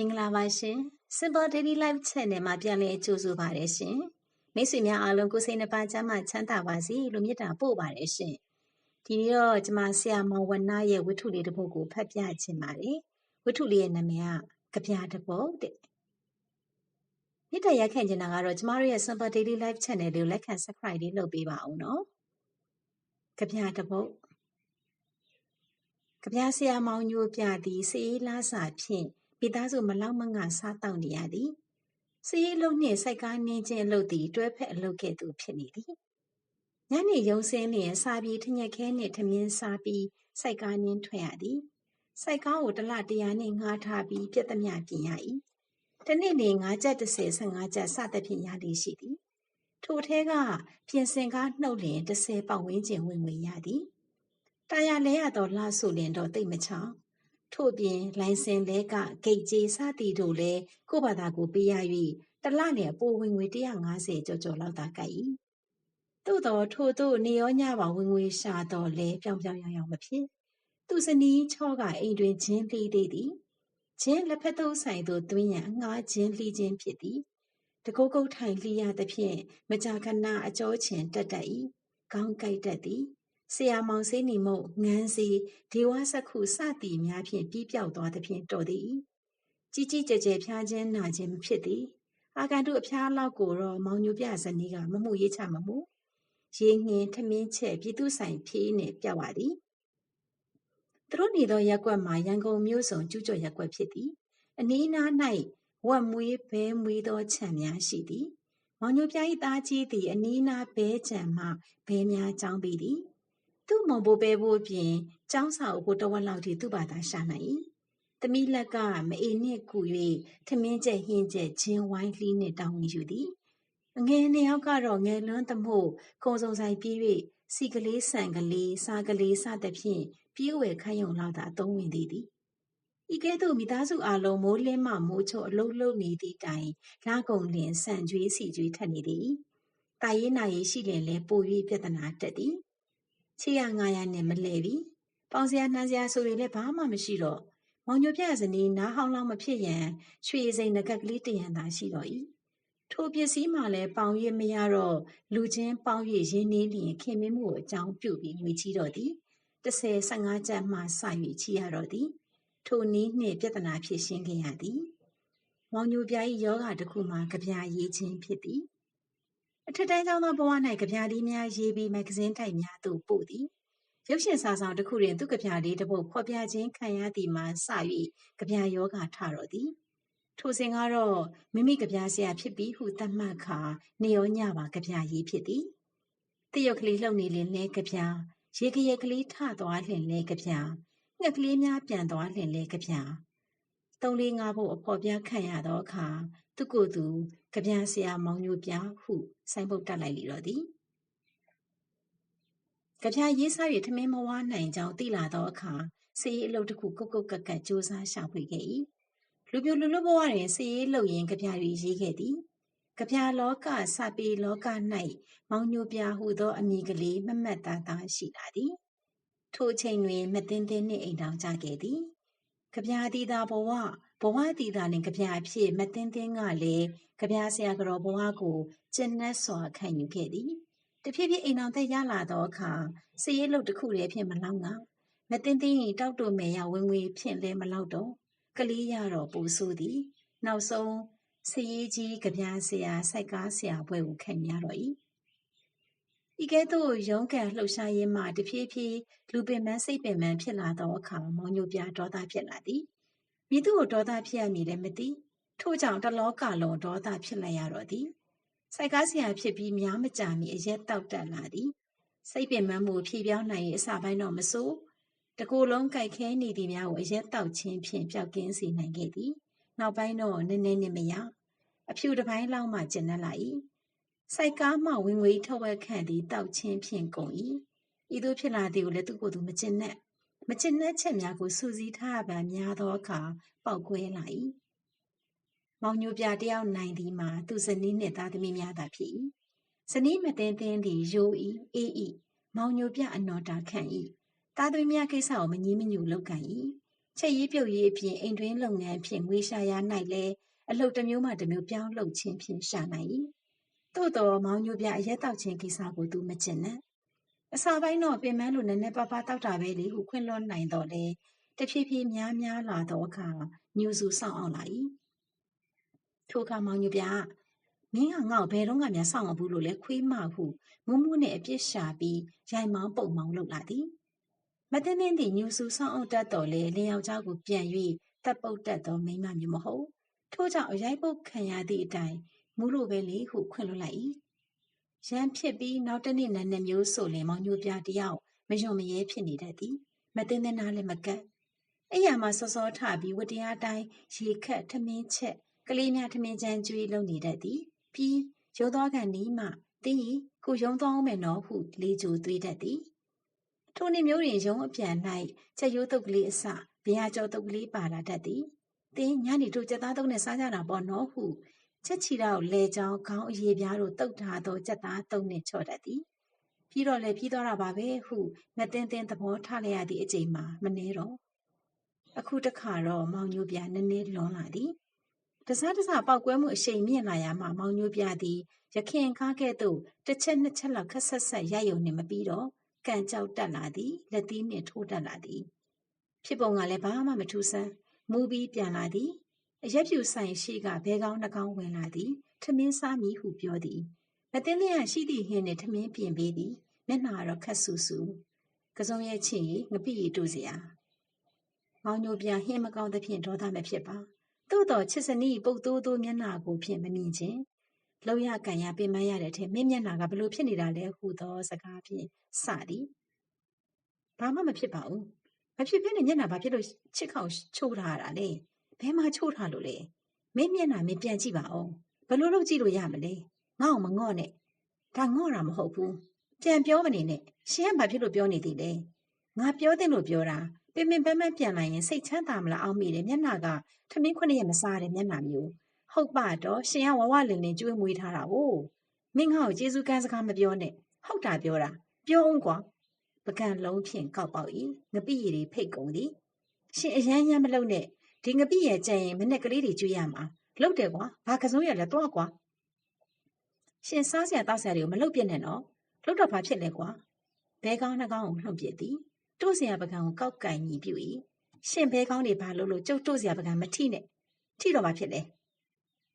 မင်္ဂလာပါရှင် Simple Daily Life Channel မှာပြန်လည်ကြိုဆိုပါရရှင်မိတ်ဆွေများအားလုံးကိုယ်စိတ်နှပါချမ်းသာချမ်းသာပါစေလို့မေတ္တာပို့ပါရရှင်ဒီနေ့တော့ကျွန်မဆရာမောင်ဝဏရဲ့ဝတ္ထုလေးတစ်ပုဒ်ကိုဖတ်ပြချင်ပါတယ်ဝတ္ထုလေးရဲ့နာမည်ကကြပြတစ်ပုဒ်တဲ့မြစ်တရက်ခံချင်တာကတော့ကျမတို့ရဲ့ Simple Daily Life Channel လေးကိုလက်ခံ Subscribe လေးလုပ်ပေးပါအောင်နော်ကြပြတစ်ပုဒ်ကြပြဆရာမောင်ညိုပြသည်စေးလားစာဖြင့် မိသားစုမလောက်မငါစားတောက်နေရသည်စည်လုံးနှင့်စိုက်ကားနင်းခြင်းအလုပ်သည်တွဲဖက်အလုပ်ကဲ့သို့ဖြစ်နေသည်ညနေရုံစင်းလျင်စားပြီးထညက်ခဲနှင့်ထမင်းစားပြီးစိုက်ကားနင်းထွက်ရသည်စိုက်ကားကိုတလ100နှင့်ငှားထားပြီးပြက်သမျှပြင်ရ၏တနေ့နေ9ကျပ်30 15ကျပ်စသဖြင့်ရသည်ရှိသည်ထိုထဲကပြင်စင်ကားနှုတ်လျင်30ပေါင်ဝန်းကျင်ဝင်ငွေရသည်တာယာလဲရတော့လှဆိုလျင်တော့တိတ်မချောင်း ထို့ပြင်လိုင်စင်လဲကဂိတ်ကြေးစသည်တို့လည်းကိုယ့်ဘာသာကိုပေးရ၍တလနဲ့အပိုဝင်ငွေ150ကျော်ကျော်လောက်သာကိုက်၏သို့တော်ထို့သို့နေရောညပါဝင်ငွေရှာတော်လဲပြောင်ပြောင်ရောင်ရောင်မဖြစ်သူစနီးချောကအိမ်တွင်ဂျင်းလှီးသေးသည်ဂျင်းလက်ဖက်သုံးဆိုင်သို့တွင်းရန်ငှားဂျင်းလှီးခြင်းဖြစ်သည်တကုတ်ကုတ်ထိုင်လှီးရသဖြင့်မကြာခဏအကျောချင်တက်တက်၏ခေါင်းကိုက်တတ်သည် ဆရာမောင်စိနီမုတ်ငန်းစီဒေဝစခုစသည်များဖြင့်ပြီးပြောက်သွားသဖြင့်တော်သည်ကြီးကြီးကျယ်ကျယ်ဖျားခြင်းနာခြင်းမဖြစ်သည်အာကန်တို့အဖျားလောက်ကိုတော့မောင်ညိုပြဇနီးကမမှုရေးချမမှုရေငင်ထမင်းချက်ပြည်သူဆိုင်ဖြေးနှင့်ပြောက်ပါသည်သူတို့နေသောရက်ကွက်မှာရန်ကုန်မြို့စုံကျူးကျော်ရက်ကွက်ဖြစ်သည်အနီးနား၌ဝက်မွေးဘဲမွေးသောခြံများရှိသည်မောင်ညိုပြ၏သားကြီးသည်အနီးနားဘဲခြံမှဘဲများကြောင်းပေသည် သူ့မုံဘိုးပဲဖို့ပြင်ကျောင်းစာအုပ်ဖို့တဝက်လောက်ထိသူ့ဘာသာရှာနိုင်၏သမီးလက်ကမအေနှင့်ကူ၍ထမင်းကျက်ဟင်းကျက်ချင်းဝိုင်းလှီးနှင့်တောင်းဝင်ယူသည်အငယ်နှစ်ယောက်ကတော့ငယ်လွန်းသမှုကုံစုံဆိုင်ပြေး၍စီကလေးဆန်ကလေးစားကလေးစသဖြင့်ပြေးဝယ်ခိုင်းုံလောက်သာအသုံးဝင်သည်သည်ဤကဲ့သို့မိသားစုအလုံးမိုးလင်းမှမိုးချို့အလုံးလုံးနေသည့်တိုင်လာကုန်လင်ဆန်ကြွေးစီကြွေးထက်နေသည်တာရေးနာရေးရှိတယ်လဲပို၍ပြဿနာတက်သည် ချေရငါရနဲ့မလဲပြီပေါင်စရာနှမ်းစရာဆိုတွေလည်းဘာမှမရှိတော့မောင်ညိုပြဇနီးနားဟောင်းလောက်မဖြစ်ရန်ရွှေစိန်ငကက်ကလေးတရံသာရှိတော့၏ထိုပစ္စည်းမှလည်းပေါင်ရမရတော့လူချင်းပေါင်းရရင်းနှီးလျင်ခင်မင်းမှုကိုအကြောင်းပြုပြီးငွေချီတော့သည်30 15ကျပ်မှစ၍ချီရတော့သည်ထိုနည်းနှင့်ပြဿနာဖြစ်ရှင်းခဲ့ရသည်မောင်ညိုပြ၏ယောဂတစ်ခုမှကြပြရေးခြင်းဖြစ်သည် အထက်တန်းကျောင်းသားဘဝ၌ကြပြားလေးများရေးပြီးမဂ္ဂဇင်းတိုက်များသို့ပို့သည်ရုပ်ရှင်စာဆောင်တစ်ခုတွင်သူကြပြားလေးတစ်ပုဒ်ဖော်ပြခြင်းခံရသည်မှစ၍ကြပြားယောဂထတော့သည်ထိုစဉ်ကတော့မိမိကြပြားဆရာဖြစ်ပြီးဟုသတ်မှတ်ခါနေရောညပါကြပြားရေးဖြစ်သည်တရုတ်ကလေးလှုပ်နေလင်လဲကြပြားရေကရကလေးထသွားလင်လဲကြပြားငှက်ကလေးများပြန်သွားလင်လဲကြပြား သုံးလေးငါးဖို့အဖော်ပြခံရသောအခါသူကိုယ်သူကြပြဆရာမောင်ညိုပြဟုဆိုင်းပုတ်တက်လိုက်လေတော့သည်ကြပြရေးစား၍ထမင်းမဝါနိုင်ကြောင်းသိလာသောအခါစေးအလုပ်တစ်ခုကုတ်ကုတ်ကက်ကက်စူးစမ်းရှာဖွေခဲ့၏လူပြိုလူလွတ်ဘဝတွင်စေးလှုပ်ရင်းကြပြတွေရေးခဲ့သည်ကြပြလောကစပေလောက၌မောင်ညိုပြဟုသောအမည်ကလေးမမတ်သားသားရှိလာသည်ထိုချိန်တွင်မသိန်းသိန်းနှင့်အိမ်တောင်ကြခဲ့သည် ကြပြသည်သာဘဝဘဝတည်တာနှင့်ကြပြအဖြစ်မသိန်းသိန်းကလည်းကြပြဆရာကတော်ဘဝကိုကျင့်နှက်စွာခံယူခဲ့သည်တဖြည်းဖြည်းအိမ်အောင်သက်ရလာသောအခါစည်ရဲလုတ်တစ်ခုတည်းဖြင့်မလောက်ငါမသိန်းသိန်းတောက်တုံမယ်ရဝင်ငွေဖြင့်လဲမလောက်တော့ကလေးရတော့ပူဆိုးသည် နောက်ဆုံးစည်ရဲကြီးကြပြဆရာစိုက်ကားဆရာဘွဲကိုခံရတော့၏ ဤကဲ့သို့ရုံးကန်လှုပ်ရှားရင်းမှတဖြည်းဖြည်းလူပင်ပန်းစိတ်ပင်ပန်းဖြစ်လာသောအခါမောင်ညိုပြဒေါသဖြစ်လာသည်မိသူကိုဒေါသဖြစ်ရမည်လည်းမသိထို့ကြောင့်တလောကလုံးဒေါသဖြစ်လိုက်ရတော့သည်စိုက်ကားဆရာဖြစ်ပြီးများမကြာမီအရက်တောက်တက်လာသည်စိတ်ပင်ပန်းမှုဖြည့်ပြောင်းနိုင်၏အစာပိုင်းတော့မစိုးတကိုယ်လုံးကြိုက်ခဲနေသည်များကိုအရက်တောက်ခြင်းဖြင့်ပျောက်ကင်းစေနိုင်ခဲ့သည်နောက်ပိုင်းတော့နည်းနည်းနဲ့မရအဖြူတစ်ပိုင်းလောက်မှကျဉ်းလာ၏ စိုက်ကားမှဝင်ငွေထဝက်ခန့်သည်တောက်ချင်းဖြင့်ကုန်၏ဤသို့ဖြစ်လာသည်ကိုလည်းသူကိုယ်သူမကျင်နဲ့မကျင်တဲ့ချက်များကိုစူးစီးထားပံများသောအခါပောက်ကွဲလာ၏မောင်ညိုပြတယောက်နိုင်သည်မှာသူဇနီးနှင့်သားသမီးများသာဖြစ်၏ဇနီးမသိန်းသိန်းသည်ယို၏အေး၏မောင်ညိုပြအနော်တာခံ၏သားသမီးများကိစ္စကိုမငြင်းမညူလောက်ကန်၏ချက်ရေးပြုတ်ရေးအပြင်အိမ်တွင်းလုပ်ငန်းဖြင့်ငွေရှာရ၌လည်းအလုပ်တစ်မျိုးမှတစ်မျိုးပြောင်းလုပ်ခြင်းဖြင့်ရှာနိုင်၏ သို့တော်မောင်ညိုပြအရက်တောက်ခြင်းကိစ္စကိုသူမကျင်နဲ့အစာပိုင်းတော့ပင်မလို့နည်းနည်းပါးပါးတောက်တာပဲလေဟုခွင့်လွှတ်နိုင်တော့လေတဖြည်းဖြည်းများများလာသောအခါညူစုဆောင်အောင်လာ၏ထိုအခါမောင်ညိုပြမင်းကငါ့ကိုဘယ်တော့မှများဆောင်အောင်ဘူးလို့လဲခွေးမဟုမူးမူးနဲ့အပြစ်ရှာပြီးရိုင်မောင်းပုံမောင်းလုပ်လာသည်မတင်းတင်းသည်ညူစုဆောင်အောင်တတ်တော်လေလင်ယောက်ျားကိုပြန်၍တပ်ပုတ်တတ်သောမိန်းမမျိုးမဟုတ်ထို့ကြောင့်အရိုက်ပုတ်ခံရသည့်အတိုင်း မူးလို့ပဲလေဟုခွင့်လွှတ်လိုက်၏ရန်ဖြစ်ပြီးနောက်တနေ့နန်းနှစ်မျိုးဆိုလင်မောင်ညိုပြတယောက်မယွန်မရဲဖြစ်နေတတ်သည်မတင်းတင်းနားလည်းမကတ်အဲ့ရမှာစောစောထပြီးဝတရားတိုင်းရေခက်ထမင်းချက်ကလေးများထမင်းချမ်းကျွေးလုံနေတတ်သည်ပြီးရုံသွားကန်နီးမှတင်းခုရုံသွားအောင်မယ်နော်ဟုလေးကြိုသွေးတတ်သည်ထိုနေ့မျိုးတွင်ရုံအပြန်၌ချက်ရိုးတုပ်ကလေးအစဗျာကျော်တုပ်ကလေးပါလာတတ်သည်တင်းညနေတို့ကြက်သားတုပ်နဲ့စားကြတာပေါ့နော်ဟု ချက်ချီတော့လေချောင်းခေါင်းအရေပြားတို့တုတ်ထားသောကြက်သားတုပ်နှင့်ချော့တတ်သည်ပြီးတော့လည်းပြီးသွားတာပါပဲဟုမတင်းတင်းသဘောထားလိုက်ရသည့်အချိန်မှာမနှဲတော့အခုတခါတော့မောင်ညိုပြနည်းနည်းလွန်လာသည်တစားတစားပောက်ကွဲမှုအရှိန်မြင့်လာရမှမောင်ညိုပြသည်ရခင်ကားကဲ့သို့တစ်ချက်နှစ်ချက်လောက်ခက်ဆက်ဆက်ရိုက်ယုံနှင့်မပြီးတော့ကန်ကြောက်တက်လာသည်လက်သီးနှင့်ထိုးတက်လာသည် ဖြစ်ပုံကလည်းဘာမှမထူးဆန်းမူပြီးပြန်လာသည် အရက်ဖြူဆိုင်ရှိကဘဲကောင်းနှကောင်းဝင်လာသည်ထမင်းစားမည်ဟုပြောသည်မသိလျက်ရှိသည့်ဟင်းနှင့်ထမင်းပြင်ပေးသည်မျက်နှာတော့ခက်ဆူဆူကစုံရဲ့ချင်ရီငပိရီတို့စရာမောင်ညိုပြဟင်းမကောင်းသဖြင့်ဒေါသမဖြစ်ပါသို့တော်ချစ်စနီးပုတ်တိုးတိုးမျက်နှာကိုဖြင့်မမြင်ခြင်းလောက်ရကန်ရပင်မရတဲ့အထက်မင်းမျက်နှာကဘလို့ဖြစ်နေတာလဲဟူသောစကားဖြင့်စသည်ဘာမှမဖြစ်ပါဘူးမဖြစ်ဖြစ်နဲ့မျက်နှာဘာဖြစ်လို့ချစ်ခေါက်ချိုးထားရတာလဲ ဘယ်မှာချိုးထားလို့လဲမင်းမျက်နှာမင်းပြန်ကြည့်ပါဦးဘလို့လုပ်ကြည့်လို့ရမလဲငါ့အောင်မငော့နဲ့ဒါငော့တာမဟုတ်ဘူးပြန်ပြောမနေနဲ့ရှင်ကဘာဖြစ်လို့ပြောနေသေးလဲငါပြောတဲ့လို့ပြောတာပင်ပင်ပန်းပန်းပြန်လာရင်စိတ်ချမ်းသာမလားအောင်မိတယ်မျက်နှာကထမင်းခွနဲ့ရမစားတဲ့မျက်နှာမျိုးဟုတ်ပါတော့ရှင်ကဝဝလင်လင်ကျွေးမွေးထားတာ哦မင်းငါ့ကိုကျေးဇူးကမ်းစကားမပြောနဲ့ဟုတ်တာပြောတာပြောအောင်ကွာပကံလုံးဖြင့်ကောက်ပေါက်၏ငပိရည်တွေဖိတ်ကုန်သည်ရှင်အရန်ရမ်းမလုပ်နဲ့ ဒီငပိရဲ့ကြံရင်မနဲ့ကလေးတွေကျွေးရမှာလှုပ်တယ်ကွာဘာကစုံရလဲတော့ကွာရှင်စားစရာတောက်စရာတွေကိုမလှုပ်ပြနဲ့နော်လှုပ်တော့ဘာဖြစ်လဲကွာဘဲကောင်းနှကောင်းကိုလှုပ်ပြသည်တို့စရာပကံကိုကောက်ကင်ညီပြူ၏ရှင်ဘဲကောင်းတွေဘာလို့လို့ကျုပ်တို့စရာပကံမထိနဲ့ထိတော့ဘာဖြစ်လဲ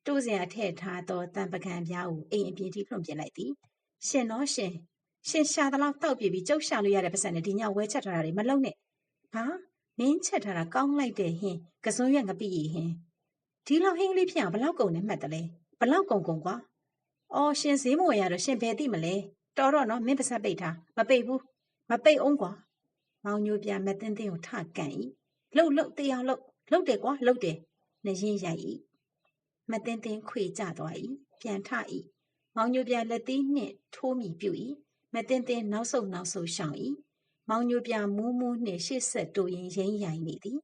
တို့စရာထည့်ထားသောတန်ပကံပြားကိုအိမ်အပြင်ထိလှုံပြလိုက်သည်ရှင်တော့ရှင်ရှင်ရှာသလောက်တောက်ပြပြီးကျုပ်ရှာလို့ရတဲ့ပတ်စံနဲ့ဒီညဝဲချက်ထားတာတွေမလုံးနဲ့ဟာ မင်းချက်ထားတာကောင်းလိုက်တဲ့ဟင်းကစုံရက်ငပိရီဟင်းဒီလောက်ဟင်းကလေးဖြစ်အောင်ဘလောက်ကုန်နဲ့မှတ်တယ်လဲဘလောက်ကုန်ကုန်ကွာအော်ရှင်ဈေးမဝယ်ရတော့ရှင်ဘယ်သိမလဲတော်တော့နော်မင်းပါစပ်ပိတ်ထားမပိတ်ဘူးမပိတ်အောင်ကွာမောင်ညိုပြန်မသိန်းသိန်းကိုထကန်၏လှုပ်လှုပ်တရားလှုပ်လှုပ်တယ်ကွာလှုပ်တယ်နှရင်ရိုက်၏မသိန်းသိန်းခွေကြသွား၏ပြန်ထ၏မောင်ညိုပြန်လက်သေးနှင့်ထိုးမိပြု၏မသိန်းသိန်းနောက်ဆုတ်နောက်ဆုတ်ရှောင်၏ မောင်ညိုပြန်မူးမူးနှင့်ရှေ့ဆက်တိုးရင်ရိမ့်ရိုင်နေသည်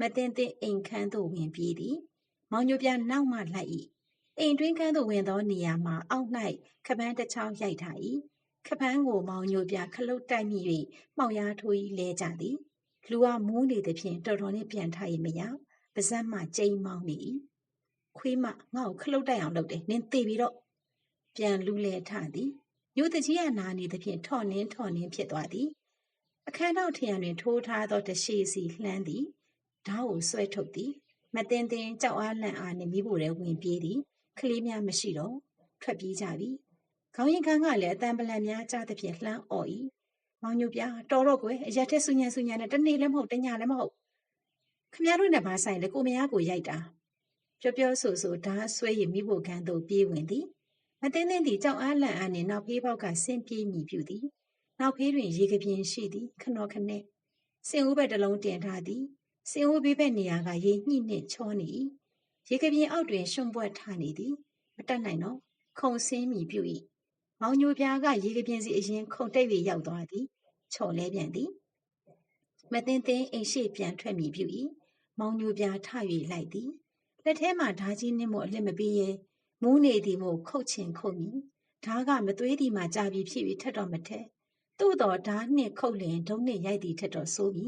မသိန်းသိန်းအိမ်ခန်းသို့ဝင်ပြေးသည် မောင်ညိုပြန်နောက်မှလိုက်၏အိမ်တွင်းခန်းသို့ဝင်သောနေရာမှာအောက်၌ခပန်းတစ်ချောင်းရိုက်ထား၏ခပန်းကိုမောင်ညိုပြခလုတ်တိုက်မိ၍မှောက်ရားထိုး၏လဲကြသည်လူကမူးနေသည်ဖြင့်တော်တော်နဲ့ပြန်ထားရမရပါဇက်မှကျိန်းမောင်းနေ၏ခွေးမငါ့ကိုခလုတ်တိုက်အောင်လုပ်တယ်နင်းသေးပြီတော့ပြန်လူလဲထသည်ညိုတကြီးကနာနေသည်ဖြင့်ထော့နင်းထော့နင်းဖြစ်သွားသည် အခန်းနောက်ထရံတွင် ထိုးထားသောတရှိစီလှမ်းသည်ဓာတ်ကိုဆွဲထုတ်သည် မတင်တင်ကြောက်အားလန့်အားနှင့်မိဖို့ရဲဝင်ပြေးသည်ကလေးများမရှိတော့ထွက်ပြေးကြပြီခေါင်းရင်ခန်းကလည်းအတန်ပလန်များကြားသဖြင့်လှမ်းអော်၏မောင်ညိုပြတော်တော့ကွယ်အရက်ထက်ဆူညံဆူညံနဲ့တနေ့လည်းမဟုတ်တညလည်းမဟုတ်ခမရတို့နဲ့ဘာဆိုင်လဲကိုမရကိုရိုက်တာပြောပြောဆိုဆိုဓာတ်ဆွဲရမိဖို့ခန်းသို့ပြေးဝင်သည်မသိသိသည်ကြောက်အားလန့်အားနှင့်နောက်ဖေးပေါက်ကဆင်းပြေးမိပြုသည် နောက်ဖေးတွင်ရေကပြင်းရှိသည်ခနောခနဲ့စင်ဦးဘက်တစ်လုံးတင်ထားသည်စင်ဦးဘေးဘက်နေရာကရေညှိနှင့်ချောနေ၏ရေကပြင်းအောက်တွင်ရှုံပွက်ထားနေသည်မတက်နိုင်တော့ခုံဆင်းမိပြု၏မောင်ညိုပြားကရေကပြင်းစီအရင်ခုံတိတ်၍ရောက်သွားသည်ချော်လဲပြန်သည်မသိသိအိမ်ရှိပြန်ထွက်မိပြု၏မောင်ညိုပြားထ၍လိုက်သည်လက်ထဲမှဓာကြီးနှင့်မို့အလစ်မပေးရဲမူးနေသည်မို့ခုတ်ချင်ခုတ်မိဓာကမသွေးသည်မှကြာပြီးဖြစ်ပြီးထက်တော့မထက် သို့တော်ဓာနှင့်ခုတ်လင်ဒုံနှင့်ရိုက်သည်ထက်တော့ဆိုးပြီ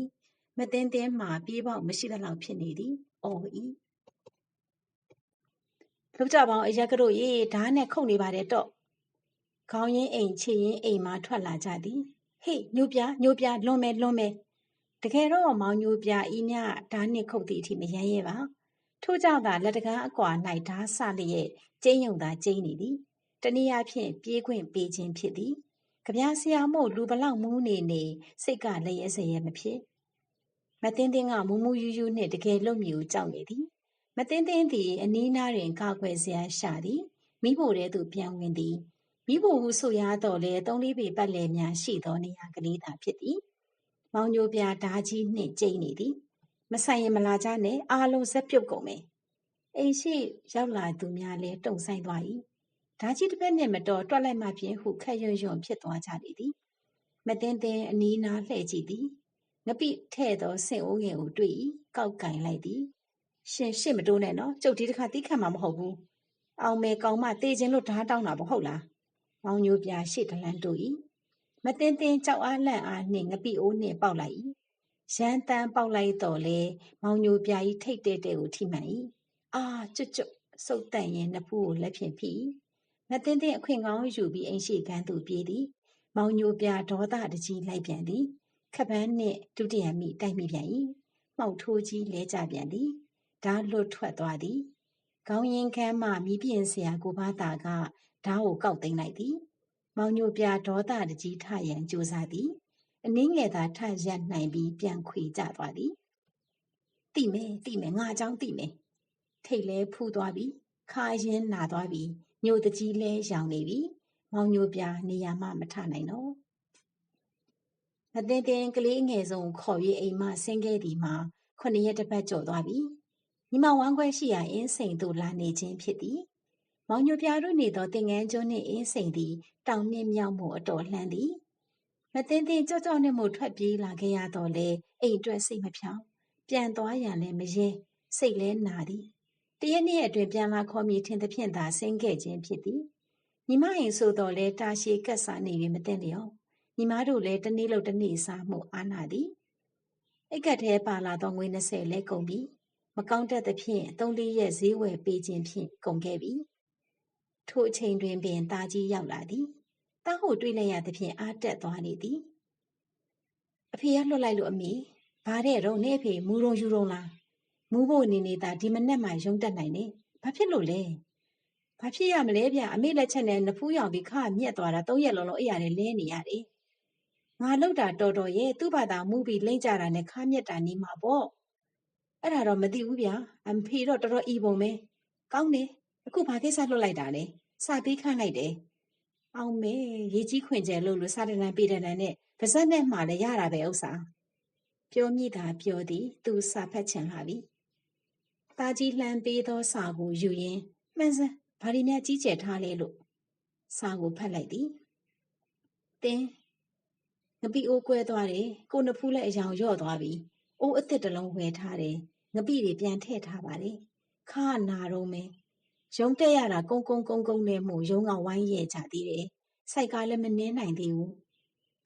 မမသင်းသင်းမှာပြေးပေါက်မရှိသလောက်ဖြစ်နေသည်အော်ဤလောက်ကြပါအောင်အရက်ကတို့ရေဓာတ်နဲ့ခုန်နေပါတယ်တော့ခေါင်းရင်းအိမ်ချေရင်အိမ်မှာထွက်လာကြသည်ဟေ့ညိုပြညိုပြလွန်မယ်လွန်မယ်တကယ်တော့မောင်ညိုပြဤမြဓာတ်နဲ့ခုတ်သည့်အထိမရမ်းရဲပါထို့ကြောင့်သာလက်တကားအကွာ၌ဓာတ်ဆလျက်ကျင်းယုံသာကျင်းနေသည်တနည်းအားဖြင့်ပြေးခွင့်ပေးခြင်းဖြစ်သည် ကြပြားဆရာမို့လူဘလောက်မူးနေနေစိတ်ကလည်းရဲစရဲမဖြစ်မသိန်းသိန်းကမူးမူးယူးယူးနှင့်တကယ်လုံမြူကြောက်နေသည်မသိန်းသိန်းသည်အနီးနားတွင်ကာကွယ်စရာရှာသည်မိဖို့တဲ့သူပြန်ဝင်သည်မိဖို့ဟုဆိုရတော့လေသုံးလေးပေပတ်လည်များရှိသောနေရာကလေးသာဖြစ်သည်မောင်ညိုပြဓာကြီးနှင့်ကျိတ်နေသည်မဆိုင်ရင်မလာကြနဲ့အားလုံးဇက်ပြုတ်ကုန်မယ်အိမ်ရှိရောက်လာသူများလည်းတုံဆိုင်သွား၏ ဓာကြီးတစ်ဖက်နှင့်မတော်တွက်လိုက်မှဖြင့်ဟုခက်ရွံ့ရွံ့ဖြစ်သွားကြလေသည်မတင်းတင်းအနီးနားလှည့်ကြည့်သည်ငပိထဲ့သောဆင်အိုးငယ်ကိုတွေ့၏ကောက်ကင်လိုက်သည်ရှင်ရှစ်မတိုးနဲ့နော်ကျုပ်ဒီတစ်ခါတီးခံမှာမဟုတ်ဘူးအောင်မဲကောင်းမတေးခြင်းလို့ဓာတောင်းတာမဟုတ်လားမောင်ညိုပြရှစ်တလန်းတို့၏မတင်းတင်းကြောက်အားလန့်အားနှင့်ငပိအိုးနှင့်ပေါက်လိုက်၏ရန်တန်းပေါက်လိုက်တော့လေမောင်ညိုပြ၏ထိတ်တဲ့တဲ့ကိုထိမှန်၏အာကျွတ်ကျွတ်စုတ်တန်ရင်နှစ်ဖူးကိုလက်ဖြင့်ဖိ မတင်းတင်းအခွင့်ကောင်းယူပြီးအိမ်ရှိကန်းသို့ပြေးသည်မောင်ညိုပြဒေါသတကြီးလိုက်ပြန်သည်ခပန်းနှင့်ဒုတိယမိတိုက်မိပြန်၏မှောက်ထိုးကြီးလဲကြပြန်သည်ဓာလွတ်ထွက်သွားသည်ခေါင်းရင်ခမ်းမှမိပြင်ဆရာကိုဘာသာကဓာကိုကောက်သိမ်းလိုက်သည်မောင်ညိုပြဒေါသတကြီးထရန်ကြိုးစားသည်အနည်းငယ်သာထရပ်နိုင်ပြီးပြန်ခွေကြသွားသည်တိမယ်တိမယ်ငါအကြောင်းတိမယ်ထိတ်လဲဖူးသွားပြီခါရင်နာသွားပြီ ညိုတကြီးလဲရောင်နေပြီမောင်ညိုပြနေရာမှမထနိုင်တော့အတင်းတင်းကလေးငယ်ဆုံးခေါ်၍အိမ်မှဆင်းခဲ့သည်မှာခုနှစ်ရက်တစ်ပတ်ကျော်သွားပြီညီမဝမ်းခွဲရှိရာအင်းစိန်သို့လာနေခြင်းဖြစ်သည်မောင်ညိုပြတို့နေသောတင်ငန်းကျွန်းနှင့်အင်းစိန်သည်တောင်နှင့်မြောက်မှုအတော်လှမ်းသည်မတင်းတင်းကြော့ကြော့နှင့်မို့ထွက်ပြေးလာခဲ့ရတော့လေအိမ်အတွက်စိတ်မဖြောင်းပြန်သွားရန်လည်းမရဲစိတ်လည်းနာသည် တရက်နေ့အတွင်ပြန်လာခေါ်မိထင်သဖြင့်သာဆင်းခဲ့ခြင်းဖြစ်သည်ညီမအိမ်ဆိုတော့လေတာရှည်ကက်စားနေပြီမသိလျော်ညီမတို့လည်းတနေ့လို့တနေ့စားမှုအားနာသည်အိတ်ကထဲပါလာသောငွေ20လဲကုန်ပြီမကောင်းတတ်သဖြင့်သုံးလေးရက်ဈေးဝယ်ပေးခြင်းဖြင့်ကုန်ခဲ့ပြီထိုအချိန်တွင်ပင်ตาကြီးရောက်လာသည်တားဟုတွေးလိုက်ရသဖြင့်အားတက်သွားနေသည်အဖေကလွတ်လိုက်လို့အမေဘာတဲ့တော့နေအဖေမူရုံယူရုံလား မူးဖို့နေနေတာဒီမနဲ့မှရုံတက်နိုင်နေဘာဖြစ်လို့လဲဘာဖြစ်ရမလဲဗျအမေလက်ချက်နဲ့နဖူးရောင်ပြီးခါမြက်သွားတာသုံးရက်လုံးလုံးအဲ့ရတယ်လဲနေရတယ်ငါလောက်တာတော်တော်ရဲ့သူ့ဘာသာမူးပြီးလိမ့်ကြတာနဲ့ခါမြက်တာနေမှာပေါ့အဲ့ဒါတော့မသိဘူးဗျအဖေတော့တော်တော်ဤပုံပဲကောင်းတယ်အခုဘာကိစ္စလွတ်လိုက်တာလဲစာပေးခန့်လိုက်တယ်အောင်မေရေကြီးခွင်ကျဲလို့လို့စာတနန်ပေးတဲ့နန်နဲ့ပါဇက်နဲ့မှလည်းရတာပဲဥစ္စာပြောမိတာပြောသည် သူစာဖတ်ချင်လာပြီ ตาကြီးလှမ်းပေးသောစာကိုယူရင်းမှန်စမ်းဘာဒီများကြီးကျယ်ထားလဲလို့စာကိုဖတ်လိုက်သည်တင်းငပိအိုးကွဲသွားတယ်ကိုနဖူးလည်းအယောင်ရော့သွားပြီအိုးအစ်စ်တစ်လုံးဝယ်ထားတယ်ငပိတွေပြန်ထည့်ထားပါတယ်ခါနာတော့မယ်ရုံတက်ရတာကုန်းကုန်းကုန်းကုန်းနဲ့မှုရုံကဝိုင်းရဲကြသေးတယ်စိုက်ကားလည်းမနှင်းနိုင်သေးဘူး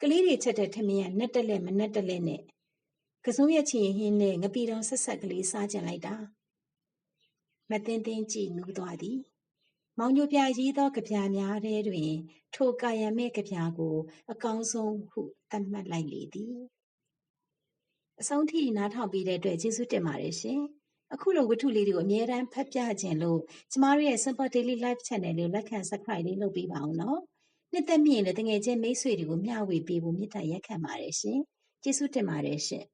ကလေးတွေချက်တဲ့ထမင်းကနဲ့တက်လက်မနဲ့တက်လက်နဲ့ကစုံရဲ့ချင်ဟင်းနဲ့ငပီတောင်ဆက်ဆက်ကလေးစားကြင်လိုက်တာ မတင်းတင်းကြည့်နူးသွားသည်မောင်ညိုပြရေးသောကြပြများထဲတွင် ထိုကာယမဲ့ကြပြကို အကောင်းဆုံးဟုသတ်မှတ်လိုက်လေသည်အဆုံးထိနားထောင်ပြီးတဲ့အတွက်ကျေးဇူးတင်ပါတယ်ရှင်အခုလိုဝတ္ထုလေးတွေကိုအမြဲတမ်းဖတ်ပြခြင်းလို့ကျမတို့ရဲ့ Simple Daily Life Channel လေးကိုလက်ခံ Subscribe လေးလုပ်ပေးပါအောင်နော်နှစ်သက်မြင့်လည်းတငယ်ချင်းမိတ်ဆွေတွေကိုမျှဝေပေးဖို့မေတ္တာရက်ခံပါတယ်ရှင်ကျေးဇူးတင်ပါတယ်ရှင်